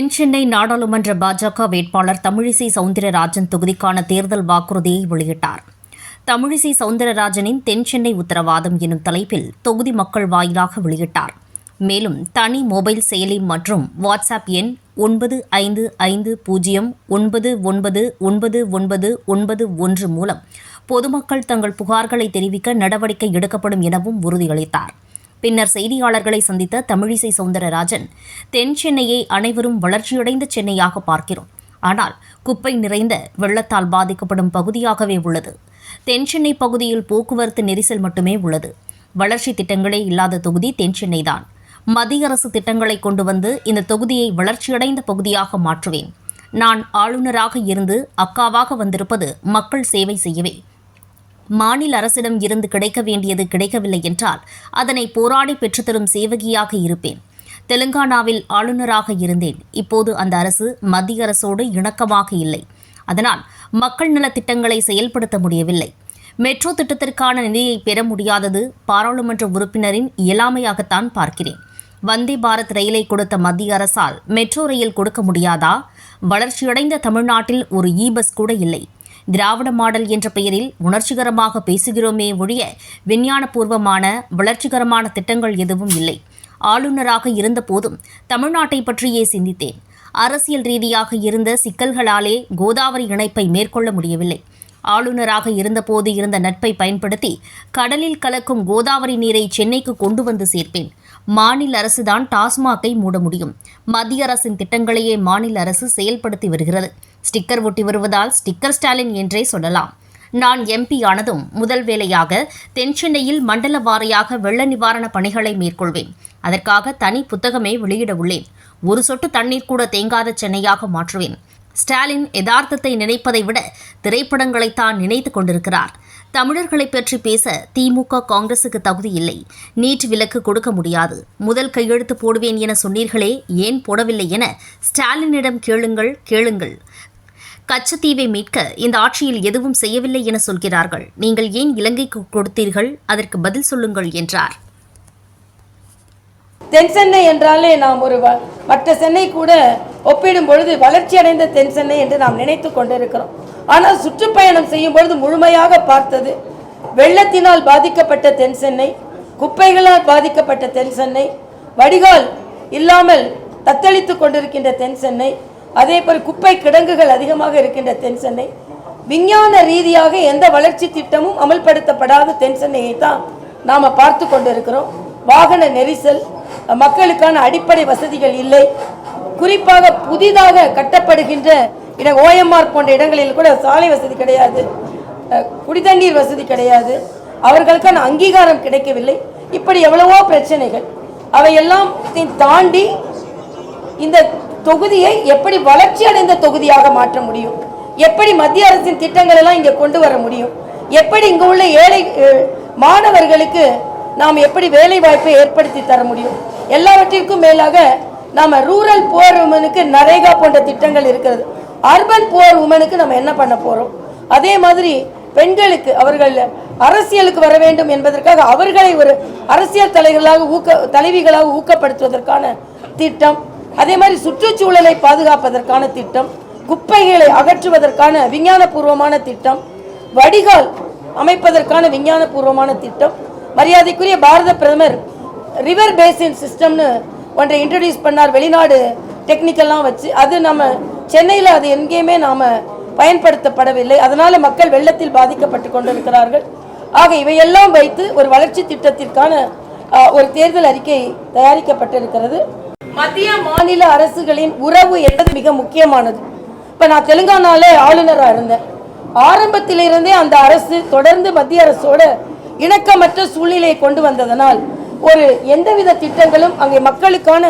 தென்சென்னை நாடாளுமன்ற பாஜக வேட்பாளர் தமிழிசை சவுந்தரராஜன் தொகுதிக்கான தேர்தல் வாக்குறுதியை வெளியிட்டார். தமிழிசை சவுந்தரராஜனின் தென்சென்னை உத்தரவாதம் எனும் தலைப்பில் தொகுதி மக்கள் வாயிலாக வெளியிட்டார். மேலும் தனி மொபைல் செயலி மற்றும் வாட்ஸ்அப் எண் ஒன்பது ஐந்து ஐந்து பூஜ்ஜியம் ஒன்பது ஒன்பது ஒன்பது ஒன்பது ஒன்பது ஒன்று மூலம் பொதுமக்கள் தங்கள் புகார்களை தெரிவிக்க நடவடிக்கை எடுக்கப்படும் எனவும் உறுதியளித்தார். பின்னர் செய்தியாளர்களை சந்தித்த தமிழிசை சவுந்தரராஜன் தென் சென்னையை அனைவரும் வளர்ச்சியடைந்த சென்னையாக பார்க்கிறோம். ஆனால் குப்பை நிறைந்த வெள்ளத்தால் பாதிக்கப்படும் பகுதியாகவே உள்ளது. தென் சென்னை பகுதியில் போக்குவரத்து நெரிசல் மட்டுமே உள்ளது. வளர்ச்சி திட்டங்களே இல்லாத தொகுதி தென் சென்னைதான் மத்திய அரசு திட்டங்களை கொண்டு வந்து இந்த தொகுதியை வளர்ச்சியடைந்த பகுதியாக மாற்றுவேன். நான் ஆளுநராக இருந்து அக்காவாக வந்திருப்பது மக்கள் சேவை செய்யவே. மாநில அரசிடம் இருந்து கிடைக்க வேண்டியது கிடைக்கவில்லை என்றால் அதனை போராடி பெற்றுத்தரும் சேவகியாக இருப்பேன். தெலுங்கானாவில் ஆளுநராக இருந்தேன். இப்போது அந்த அரசு மத்திய அரசோடு இணக்கமாக இல்லை. அதனால் மக்கள் நலத் திட்டங்களை செயல்படுத்த முடியவில்லை. மெட்ரோ திட்டத்திற்கான நிதியை பெற முடியாதது பாராளுமன்ற உறுப்பினரின் இயலாமையாகத்தான் பார்க்கிறேன். வந்தே பாரத் ரயிலை கொடுத்த மத்திய அரசால் மெட்ரோ ரயில் கொடுக்க முடியாதா? வளர்ச்சியடைந்த தமிழ்நாட்டில் ஒரு இ பஸ் கூட இல்லை. திராவிட மாடல் என்ற பெயரில் உணர்ச்சிகரமாக பேசுகிறோமே ஒழிய விஞ்ஞானபூர்வமான வளர்ச்சிகரமான திட்டங்கள் எதுவும் இல்லை. ஆளுநராக இருந்தபோதும் தமிழ்நாட்டை பற்றியே சிந்தித்தேன். அரசியல் ரீதியாக இருந்த சிக்கல்களாலே கோதாவரி இணைப்பை மேற்கொள்ள முடியவில்லை. ஆளுநராக இருந்தபோது இருந்த நட்பை பயன்படுத்தி கடலில் கலக்கும் கோதாவரி நீரை சென்னைக்கு கொண்டு வந்து சேர்ப்பேன். மாநில அரசுதான் டாஸ்மாகை மூட முடியும். மத்திய அரசின் திட்டங்களையே மாநில அரசு செயல்படுத்தி வருகிறது. ஸ்டிக்கர் ஒட்டி வருவதால் ஸ்டிக்கர் ஸ்டாலின் என்றே சொல்லலாம். நான் எம்பி ஆனதும் முதல் வேலையாக தென் சென்னையில் மண்டல வாரியாக வெள்ள நிவாரண பணிகளை மேற்கொள்வேன். அதற்காக தனி புத்தகமே வெளியிட உள்ளேன். ஒரு சொட்டு தண்ணீர் கூட தேங்காத சென்னையாக மாற்றுவேன். ஸ்டாலின் யதார்த்தத்தை நினைப்பதை விட திரைப்படங்களைத்தான் நினைத்து கொண்டிருக்கிறார். தமிழர்களை பற்றி பேச திமுக காங்கிரசுக்கு தகுதி இல்லை. நீட் விலக்கு கொடுக்க முடியாது. முதல் கையெழுத்து போடுவேன் என சொன்னீர்களே ஏன் போடவில்லை என ஸ்டாலினிடம் கேளுங்கள் கேளுங்கள். கச்சத்தீவை மீட்க இந்த ஆட்சியில் எதுவும் செய்யவில்லை என சொல்கிறார்கள். நீங்கள் ஏன் இலங்கைக்கு கொடுத்தீர்கள்? அதற்கு பதில் சொல்லுங்கள் என்றார். தென் சென்னை என்றாலே நாம் ஒரு வ- மற்ற சென்னை கூட ஒப்பிடும் பொழுது வளர்ச்சி அடைந்த தென் சென்னை என்று நாம் நினைத்து கொண்டிருக்கிறோம். ஆனால் சுற்றுப்பயணம் செய்யும் பொழுது முழுமையாக பார்த்தது வெள்ளத்தினால் பாதிக்கப்பட்ட தென் சென்னை குப்பைகளால் பாதிக்கப்பட்ட தென் சென்னை வடிகால் இல்லாமல் தத்தளித்து கொண்டிருக்கின்ற தென் சென்னை அதே போல் குப்பை கிடங்குகள் அதிகமாக இருக்கின்ற தென் சென்னை. விஞ்ஞான ரீதியாக எந்த வளர்ச்சி திட்டமும் அமல்படுத்தப்படாத தென் சென்னையை தான் நாம் பார்த்து கொண்டிருக்கிறோம். வாகன நெரிசல் மக்களுக்கான அடிப்படை வசதிகள் இல்லை. குறிப்பாக புதிதாக கட்டப்படுகின்ற இட ஓஎம்ஆர் போன்ற இடங்களில் கூட சாலை வசதி கிடையாது. குடிதண்ணீர் வசதி கிடையாது. அவர்களுக்கான அங்கீகாரம் கிடைக்கவில்லை. இப்படி எவ்வளவோ பிரச்சனைகள். அவையெல்லாம் தாண்டி இந்த தொகுதியை எப்படி வளர்ச்சி அடைந்த தொகுதியாக மாற்ற முடியும்? எப்படி மத்திய அரசின் திட்டங்கள் எல்லாம் இங்கே கொண்டு வர முடியும்? எப்படி இங்கே உள்ள ஏழை மாணவர்களுக்கு நாம் எப்படி வேலை வாய்ப்பை ஏற்படுத்தி தர முடியும்? எல்லாவற்றிற்கும் மேலாக நாம ரூரல் புவர் உமனுக்கு நரேகா போன்ற திட்டங்கள் இருக்கிறது. அர்பன் புவர் உமனுக்கு நம்ம என்ன பண்ண போறோம்? அதே மாதிரி பெண்களுக்கு அவர்கள் அரசியலுக்கு வர வேண்டும் என்பதற்காக அவர்களை ஒரு அரசியல் தலைவர்களாக ஊக்க தலைவிகளாக ஊக்கப்படுத்துவதற்கான திட்டம் அதே மாதிரி சுற்றுச்சூழலை பாதுகாப்பதற்கான திட்டம் குப்பைகளை அகற்றுவதற்கான விஞ்ஞானபூர்வமான திட்டம் வடிகால் அமைப்பதற்கான விஞ்ஞானபூர்வமான திட்டம் மரியாதைக்குரிய பாரத பிரதமர் ரிவர் பேசின் சிஸ்டம்னு ஒன்றை இன்ட்ரடியூஸ் பண்ணார் வெளிநாடு டெக்னிக்கல்லாம் வச்சு. அது நம்ம சென்னையில் அது எங்கேயுமே நாம் பயன்படுத்தப்படவில்லை. அதனால மக்கள் வெள்ளத்தில் பாதிக்கப்பட்டு கொண்டிருக்கிறார்கள். ஆக இவையெல்லாம் வைத்து ஒரு வளர்ச்சி திட்டத்திற்கான ஒரு தேர்தல் அறிக்கை தயாரிக்கப்பட்டிருக்கிறது. மத்திய மாநில அரசுகளின் உறவு என்பது மிக முக்கியமானது. இப்ப நான் தெலுங்கானாலே ஆளுநராக இருந்தேன். ஆரம்பத்திலிருந்தே அந்த அரசு தொடர்ந்து மத்திய அரசோட இணக்கமற்ற சூழ்நிலையை கொண்டு வந்ததனால் ஒரு எந்தவித திட்டங்களும் அங்கே மக்களுக்கான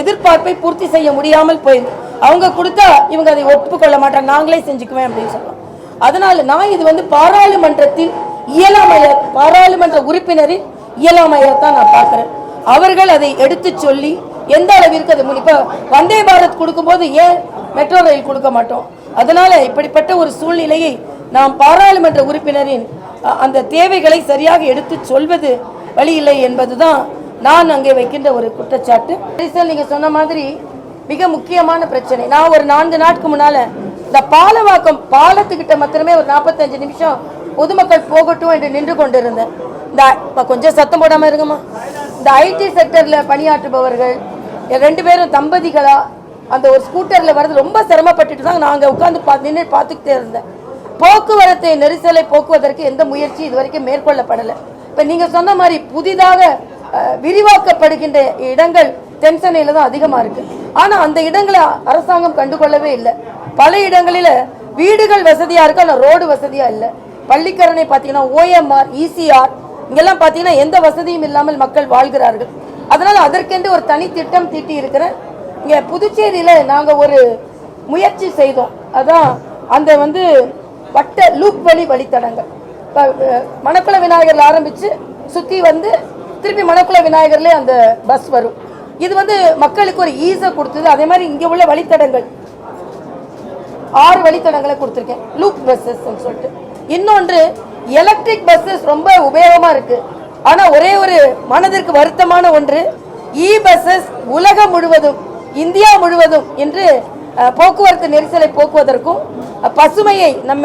எதிர்பார்ப்பை பூர்த்தி செய்ய முடியாமல் போயிருக்கு அவங்க கொடுத்தா இவங்க அதை ஒப்புக்கொள்ள மாட்டாங்க. நாங்களே செஞ்சுக்குவேன் அப்படின்னு சொல்லலாம் அதனால நான் இது வந்து பாராளுமன்றத்தில் இயலாமைய பாராளுமன்ற உறுப்பினரின் இயலாமையை தான் நான் பார்க்குறேன். அவர்கள் அதை எடுத்து சொல்லி எந்த அளவிற்கு அது இப்போ வந்தே பாரத் கொடுக்கும்போது ஏன் மெட்ரோ ரயில் கொடுக்க மாட்டோம்? அதனால இப்படிப்பட்ட ஒரு சூழ்நிலையை நாம் பாராளுமன்ற உறுப்பினரின் அந்த தேவைகளை சரியாக எடுத்து சொல்வது வழியில்லை என்பதுதான் நான் அங்கே வைக்கின்ற ஒரு குற்றச்சாட்டு. நெரிசல் நீங்க சொன்ன மாதிரி மிக முக்கியமான பிரச்சனை. நான் ஒரு நான்கு நாட்கு முன்னால இந்த பாலவாக்கம் பாலத்துக்கிட்ட மாத்திரமே ஒரு நாற்பத்தஞ்சு நிமிஷம் பொதுமக்கள் போகட்டும் என்று நின்று கொண்டிருந்தேன். இந்த கொஞ்சம் சத்தம் போடாம இருங்கம்மா. இந்த ஐடி செக்டர்ல பணியாற்றுபவர்கள் ரெண்டு பேரும் தம்பதிகளாக அந்த ஒரு ஸ்கூட்டரில் வர்றது ரொம்ப சிரமப்பட்டுட்டு தான் நாங்கள் உட்காந்து பா நின்று பார்த்துக்கிட்டே இருந்தேன். போக்குவரத்தை நெரிசலை போக்குவதற்கு எந்த முயற்சி இதுவரைக்கும் மேற்கொள்ளப்படலை. இப்போ நீங்கள் சொன்ன மாதிரி புதிதாக விரிவாக்கப்படுகின்ற இடங்கள் தென்சென்னையில் தான் அதிகமாக இருக்குது ஆனால் அந்த இடங்களை அரசாங்கம் கண்டுகொள்ளவே இல்லை. பல இடங்களில் வீடுகள் வசதியாக இருக்கு ஆனால் ரோடு வசதியாக இல்லை. பள்ளிக்கரணை பார்த்தீங்கன்னா ஓஎம்ஆர் இசிஆர் இங்கெல்லாம் பார்த்தீங்கன்னா எந்த வசதியும் இல்லாமல் மக்கள் வாழ்கிறார்கள். அதனால் அதற்கென்று ஒரு தனி திட்டம் தீட்டி இருக்கிறேன் இங்கே புதுச்சேரியில் நாங்கள் ஒரு முயற்சி செய்தோம். அதான் அந்த வந்து வட்ட லூப் வழி வழித்தடங்கள். இப்ப, மணக்குள விநாயகரில் ஆரம்பித்து சுற்றி வந்து திருப்பி மணக்குள விநாயகர்லேயே அந்த பஸ் வரும். இது வந்து மக்களுக்கு ஒரு ஈஸை கொடுத்தது. அதே மாதிரி இங்கே உள்ள வழித்தடங்கள். ஆறு வழித்தடங்களை கொடுத்துருக்கேன். லூப் பஸ்ஸஸ் சொல்லிட்டு. இன்னொன்று எலக்ட்ரிக் பஸ்ஸஸ் ரொம்ப உபயோகமாக இருக்குது ஆனால் ஒரே ஒரு மனதிற்கு வருத்தமான ஒன்று இ பஸ்ஸஸ் உலகம் முழுவதும் இந்தியா முழுவதும் என்று போக்குவரத்து நெரிசலை போக்குவதற்கும் பசுமையை நம்ம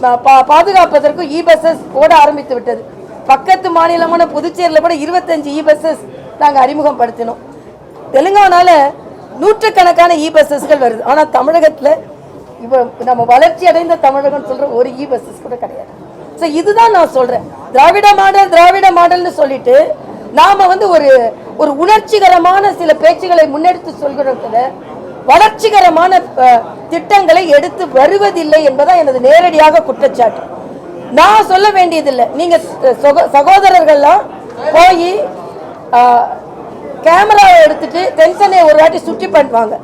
பா- பாதுகாப்பதற்கும் இ பஸ்ஸஸ் ஓட ஆரம்பித்து விட்டது. பக்கத்து மாநிலமான புதுச்சேரியில் கூட இருபத்தஞ்சு இ பஸ்ஸஸ் நாங்கள் அறிமுகப்படுத்தினோம். தெலுங்கானால நூற்றுக்கணக்கான இ பஸ்ஸஸ்கள் வருது. ஆனால் தமிழகத்தில் இப்போ நம்ம வளர்ச்சி அடைந்த தமிழகம் சொல்கிற ஒரு இ பஸ்ஸஸ் கூட கிடையாது. ஸோ இதுதான் நான் சொல்கிறேன் திராவிட மாடல் திராவிட மாடல்னு சொல்லிட்டு நாம் வந்து ஒரு ஒரு உணர்ச்சிகரமான சில பேச்சுகளை முன்னெடுத்து சொல்கிறதுல வளர்ச்சிகரமான திட்டங்களை எடுத்து வருவதில்லை என்பதான் எனது நேரடியாக குற்றச்சாட்டு. நான் சொல்ல வேண்டியதில்லை. நீங்கள் சகோ- சகோதரர்கள்லாம் போய் கேமராவை எடுத்துட்டு டென்ஷனை ஒரு வாட்டி சுற்றி பண்ணுவாங்க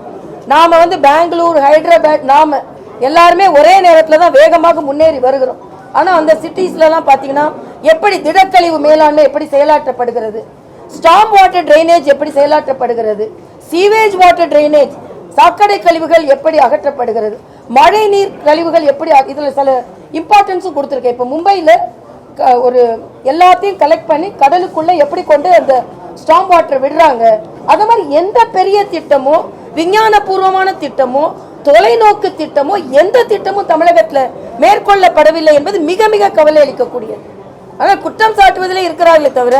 நாம் வந்து பெங்களூர் ஹைதராபாத் நாம் எல்லாருமே ஒரே நேரத்தில் தான் வேகமாக முன்னேறி வருகிறோம். ஆனால் அந்த சிட்டிஸ்லலாம் பார்த்தீங்கன்னா எப்படி திடக்கழிவு மேலாண்மை எப்படி செயலாற்றப்படுகிறது? ஸ்டாம் வாட்டர் ட்ரைனேஜ் எப்படி செயலாற்றப்படுகிறது? சீவேஜ் வாட்டர் ட்ரைனேஜ் சாக்கடை கழிவுகள் எப்படி அகற்றப்படுகிறது? மழை நீர் கழிவுகள் எப்படி இதில் சில இம்பார்ட்டன்ஸும் கொடுத்துருக்கேன். இப்போ மும்பையில் க- ஒரு எல்லாத்தையும் கலெக்ட் பண்ணி கடலுக்குள்ளே எப்படி கொண்டு அந்த ஸ்டாம் வாட்டர் விடுறாங்க? அது மாதிரி எந்த பெரிய திட்டமோ விஞ்ஞானபூர்வமான திட்டமோ தொலைநோக்கு திட்டமோ எந்த திட்டமும் தமிழகத்தில் மேற்கொள்ளப்படவில்லை என்பது மிக மிக கவலை அளிக்கக்கூடியது. ஆனால் குற்றம் சாட்டுவதிலே இருக்கிறார்களே தவிர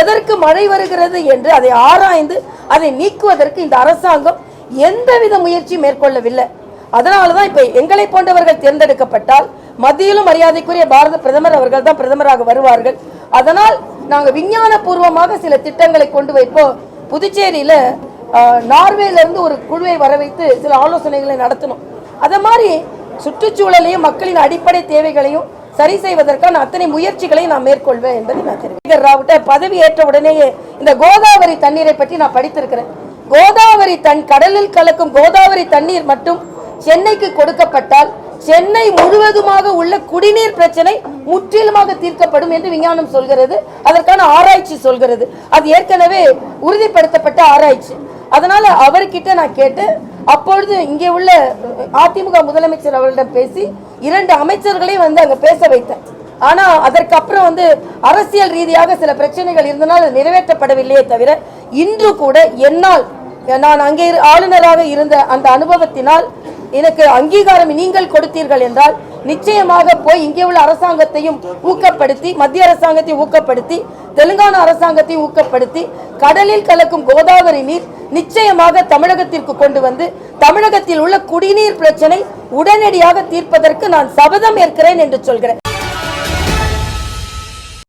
எதற்கு மழை வருகிறது என்று அதை ஆராய்ந்து அதை நீக்குவதற்கு இந்த அரசாங்கம் எந்தவித முயற்சியும் மேற்கொள்ளவில்லை. அதனால தான் இப்போ எங்களை போன்றவர்கள் தேர்ந்தெடுக்கப்பட்டால் மத்தியிலும் மரியாதைக்குரிய பாரத பிரதமர் அவர்கள் தான் பிரதமராக வருவார்கள். அதனால் நாங்கள் விஞ்ஞான பூர்வமாக சில திட்டங்களை கொண்டு வைப்போம். புதுச்சேரியில் ஆஹ், நார்வேல இருந்து ஒரு குழுவை வர வைத்து சில ஆலோசனைகளை நடத்தணும். அதே மாதிரி சுற்றுச்சூழலையும் மக்களின் அடிப்படை தேவைகளையும் சரி செய்வதற்கான அத்தனை முயற்சிகளையும் நான் மேற்கொள்வேன் என்பதை நான் தெரிவிக்கிறேன். ராவுட்ட பதவி ஏற்ற உடனேயே இந்த கோதாவரி தண்ணீரை பற்றி நான் படித்திருக்கிறேன். கோதாவரி தன் கடலில் கலக்கும் கோதாவரி தண்ணீர் மட்டும் சென்னைக்கு கொடுக்கப்பட்டால் சென்னை முழுவதுமாக உள்ள குடிநீர் பிரச்சனை முற்றிலுமாக தீர்க்கப்படும் என்று விஞ்ஞானம் சொல்கிறது. அதற்கான ஆராய்ச்சி சொல்கிறது. அது ஏற்கனவே உறுதிப்படுத்தப்பட்ட ஆராய்ச்சி. அதனால அவர்கிட்ட நான் கேட்டு அப்பொழுது இங்கே உள்ள அதிமுக முதலமைச்சர் அவர்களிடம் பேசி இரண்டு அமைச்சர்களையும் வந்து அங்க பேச வைத்தேன். ஆனா அதற்கு அப்புறம் வந்து அரசியல் ரீதியாக சில பிரச்சனைகள் இருந்தனால் அது நிறைவேற்றப்படவில்லையே தவிர இன்று கூட என்னால் நான் அங்கே இரு- ஆளுநராக இருந்த அந்த அனுபவத்தினால் எனக்கு அங்கீகாரம் நீங்கள் கொடுத்தீர்கள் என்றால் நிச்சயமாக போய் இங்கே உள்ள அரசாங்கத்தையும் ஊக்கப்படுத்தி மத்திய அரசாங்கத்தையும் ஊக்கப்படுத்தி தெலுங்கானா அரசாங்கத்தையும் ஊக்கப்படுத்தி கடலில் கலக்கும் கோதாவரி நீர் நிச்சயமாக தமிழகத்திற்கு கொண்டு வந்து தமிழகத்தில் உள்ள குடிநீர் பிரச்சனை உடனடியாக தீர்ப்பதற்கு நான் சபதம் ஏற்கிறேன் என்று சொல்கிறேன்.